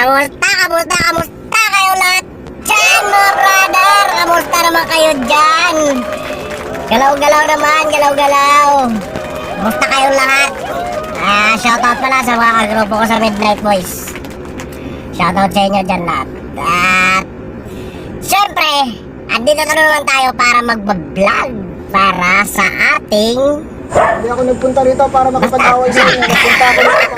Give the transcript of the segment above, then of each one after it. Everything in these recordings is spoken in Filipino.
Kamusta, kamusta, kamusta kayo lahat dyan, mga brother? Kamusta naman kayo dyan? Galaw-galaw naman, galaw-galaw. Kamusta kayong lahat? Ah, shoutout pala sa mga kagrupo ko sa Midnight Boys. Shoutout sa inyo dyan lahat. At, syempre, andito na naman tayo para magbablog para sa ating Hindi ako nagpunta rito para makipag-away sa inyo. Nagpunta ako rito.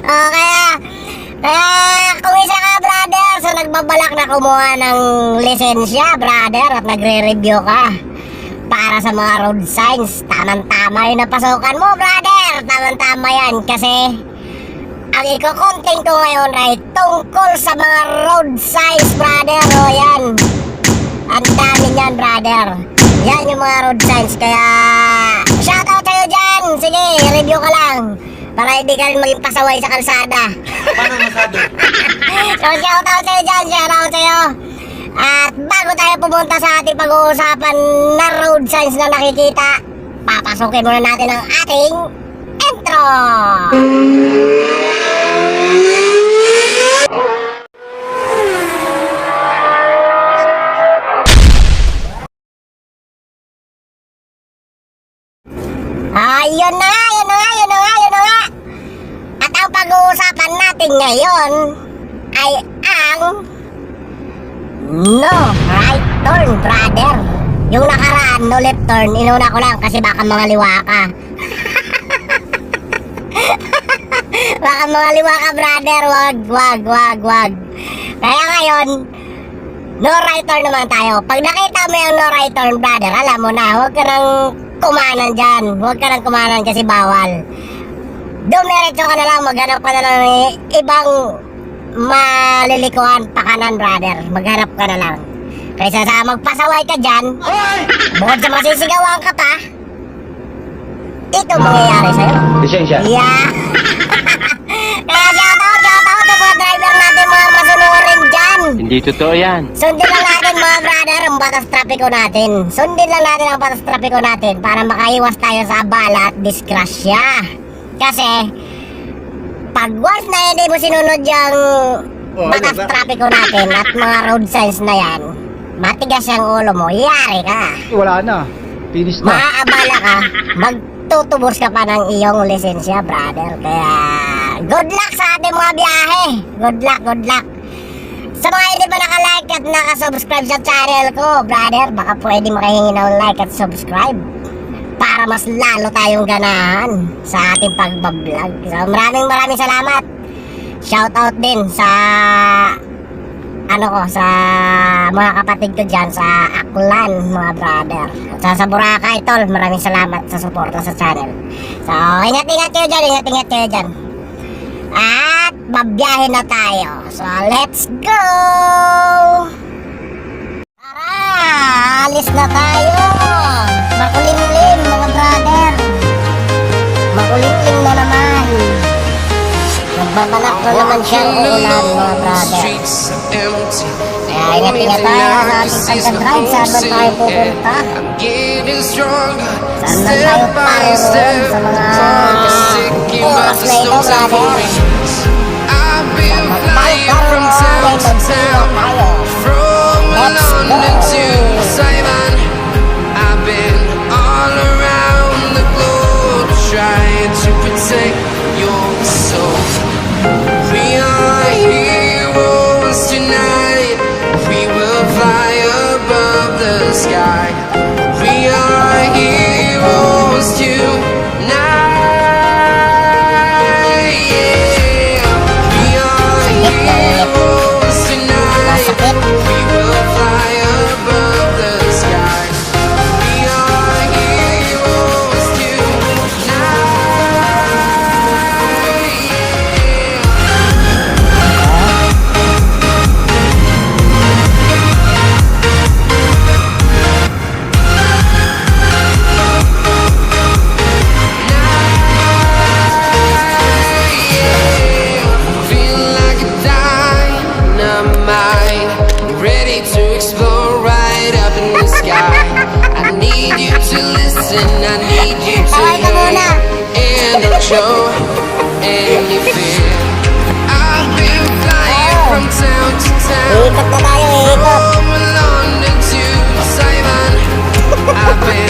Oh, kaya, kaya kung isa ka, brother, so nagbabalak na kumuha ng lisensya, brother, at nagre-review ka para sa mga road signs. Tamang-tama yung napasukan mo, brother. Tamang-tama yan kasi ang iko-content ko ngayon ay tungkol sa mga road signs, brother. O yan. Ang dami niyan, brother. Yan yung mga road signs. Kaya, shoutout sa'yo dyan. Sige, review ka lang. Para hindi ka rin maging pasaway sa kalsada. Paano masabi? so, shoutout sa'yo dyan. Shoutout sa'yo. At bago tayo pumunta sa ating pag-uusapan na road signs na nakikita, papasukin muna natin ang ating intro. Ayun na nga, yun na nga, yun na nga, yun na nga. At ang pag-uusapan natin ngayon ay ang no right turn, brother. Yung nakaraan, no left turn, inuna ko lang kasi baka mga liwa ka. baka mga liwa ka, brother. Wag, wag, wag, wag. Kaya ngayon, no right turn naman tayo. Pag nakita mo yung no right turn, brother, alam mo na, huwag ka nang kumanan dyan. Huwag ka nang kumanan kasi bawal. Dumiretso ka na lang, maghanap ka na lang ng ibang malilikuan pa kanan, brother. Maghanap ka na lang. Kaysa sa magpasaway ka dyan, bukod sa masisigawan ka pa, ito mangyayari sa'yo. Lisensya. Yeah. Kaya shoutout, shoutout sa mga driver natin mga masunurin dyan. Hindi totoo yan. Sundin lang natin mga brother ang batas trapiko natin. Sundin lang natin ang batas trapiko natin para makaiwas tayo sa abala at disgrasya. Kasi, pag once na hindi mo sinunod yung batas trapiko natin at mga road signs na yan, matigas yung ulo mo, yari ka. Wala na. Finish na. Maaabala ka, magtutubos ka pa ng iyong lisensya, brother. Kaya, good luck sa ating mga biyahe. Good luck, good luck. Sa mga hindi pa nakalike at nakasubscribe sa channel ko, brother, baka pwede makahingi ng like at subscribe para mas lalo tayong ganahan sa ating pagbablog. So, maraming maraming salamat. Shout out din sa ano ko, sa mga kapatid ko dyan sa Aklan, mga brother. Sa, sa Boracay, tol, maraming salamat sa suporta sa channel. So, ingat-ingat kayo dyan, ingat-ingat kayo dyan. At, babiyahe na tayo. So, let's go! Tara, alis na tayo! Nagbabalak na naman siya ng ulan, mga brother. Kaya ingat-ingat tayo sa ating pagka-drive. Saan man tayo pupunta? Saan man tayo paroon sa mga oras na ito, brother? Magpapakaroon tayo, magpapakaroon tayo. From Let's London go. reason I need you to handle your any fear. I've been flying from town to town, from London to Simon. I've been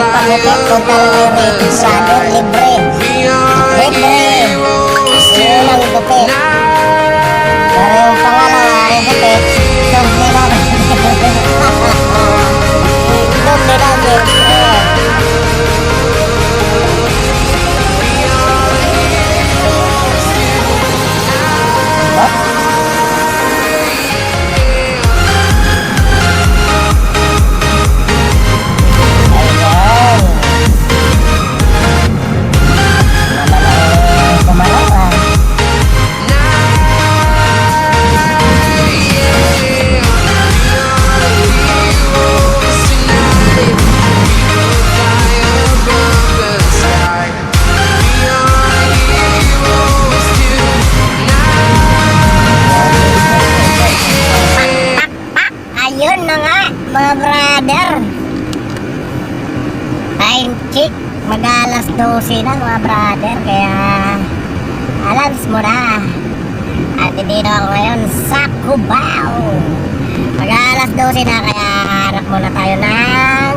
Lang kayo above rito, the sky. brother. Libre. Libre. 12 na, mga brother. Kaya, alams mo na. At dito ako ngayon sa Cubao. Mag-alas 12 na, kaya hanap muna tayo ng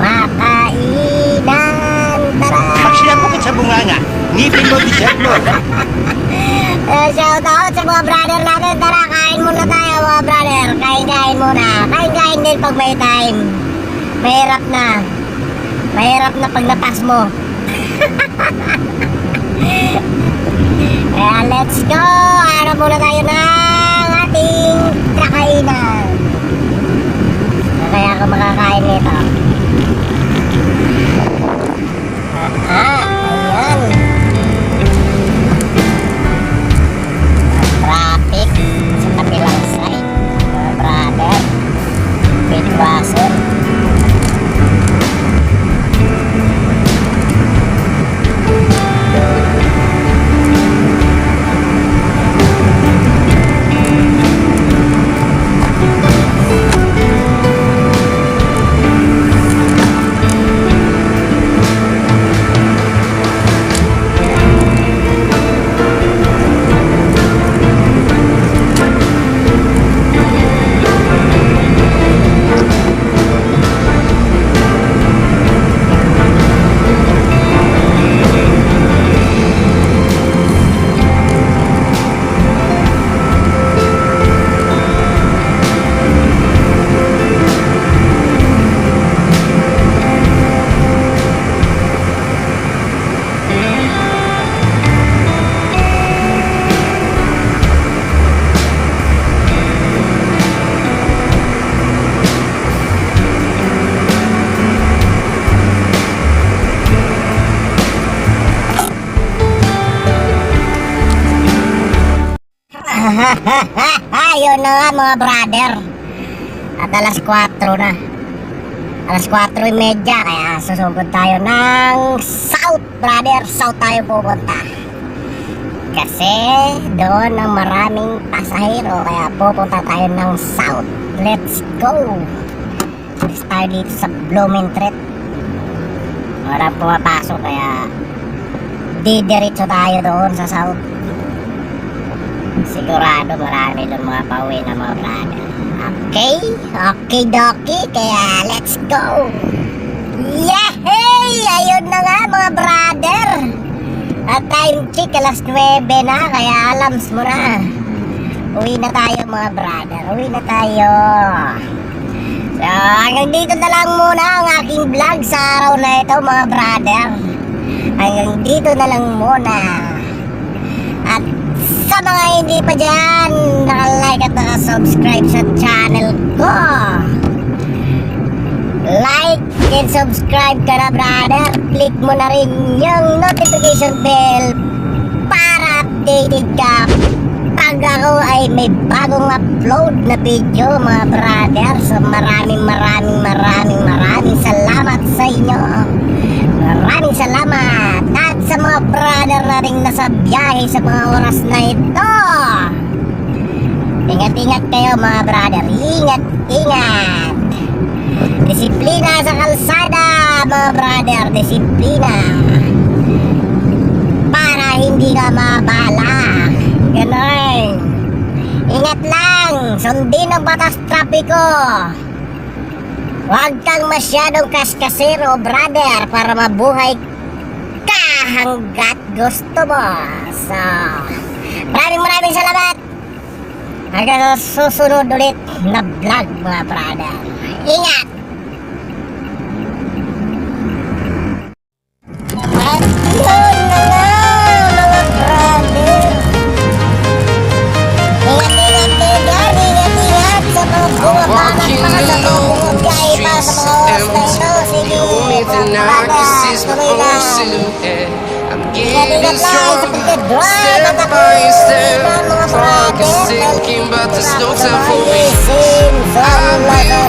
makainan. Tara! Magsilang bukit sa bunganga. Ngipin mo, t-shirt mo. Uh, shout out sa mga brother natin. Tara, kain muna tayo mga brother. Kain-kain muna. Kain-kain din pag may time. Mahirap na. Mahirap na pag napas mo. Kaya let's go! Hanap muna tayo ng ating kakainan. Kaya ako makakain nito. Ayun na nga mga brother. At alas 4 na. Alas 4.30 Kaya susugod tayo ng South brother. South tayo pupunta. Kasi doon ang maraming pasahero Kaya pupunta tayo ng South. Let's go! Let's tayo dito sa Blumentritt Wala pumapasok kaya Didiretso tayo doon sa South Sigurado marami doon mga pauwi na mga brother. Okay? Okay, dokie. Kaya let's go! Yehey! Ayun na nga mga brother! At time check, alas 9 na. Kaya alams mo na. Uwi na tayo mga brother. Uwi na tayo. So, hanggang dito na lang muna ang aking vlog sa araw na ito mga brother. Hanggang dito na lang muna. At sa mga hindi pa dyan nakalike at nakasubscribe sa channel ko like and subscribe ka na brother click mo na rin yung notification bell para updated ka pag ako ay may bagong upload na video mga brother. So maraming maraming maraming maraming salamat sa inyo. Maraming salamat. Sa mga brother na rin nasa biyahe sa mga oras na ito. Ingat-ingat kayo mga brother. Ingat, ingat. Disiplina sa kalsada mga brother. Disiplina. Para hindi ka mabala. Ganon. Ingat lang. Sundin ang batas trapiko. Huwag kang masyadong kaskasero, brother, para mabuhay ka hanggat gusto mo. So, maraming maraming salamat. Hanggang susunod ulit na vlog, mga brother. Ingat! At yun na nga, mga kayo dyan, ingat-ingat sa mga sa sa na ito. Sige, tuloy. Silhouette. I'm getting stronger, step by step. Clock is brother. ticking, but there's no time for me. mga been